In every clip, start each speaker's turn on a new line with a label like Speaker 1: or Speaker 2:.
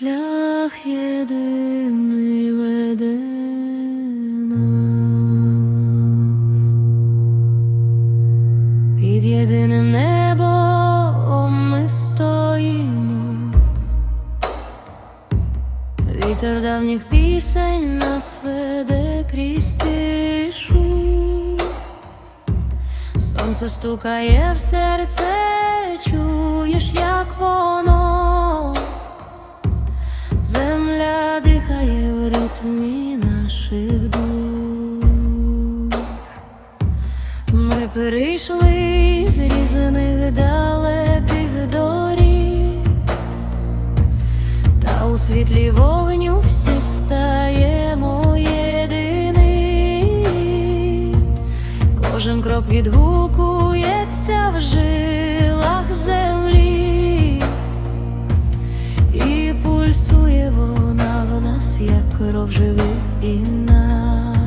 Speaker 1: шлях єдиний веде нам. Під єдиним небом ми стоїмо. Вітер давніх пісень нас веде крізь тишу. Сонце стукає в серце, чуєш, як воно, Ми перейшли з різних далеких доріг, та у світлі вогню всі стаємо єдині. Кожен крок відгукується в жилах землі, і пульсує вона в нас, як кров живий і нам.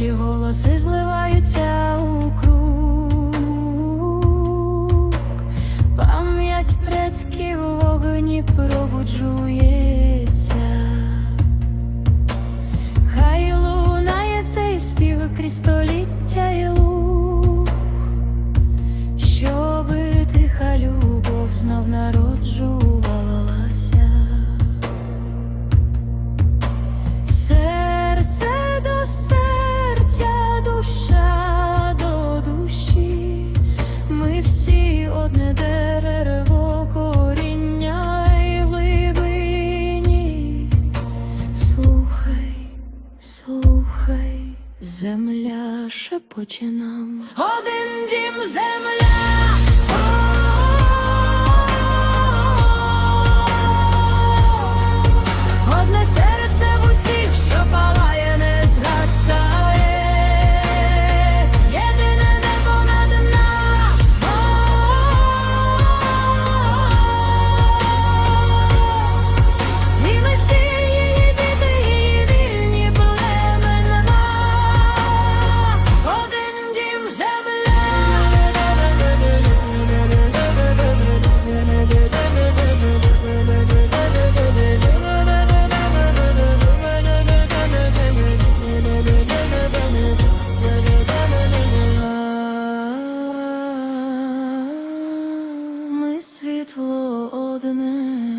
Speaker 1: Наші голоси зливаються слухай, земля шепоче нам. Один дім земля. Світло одне.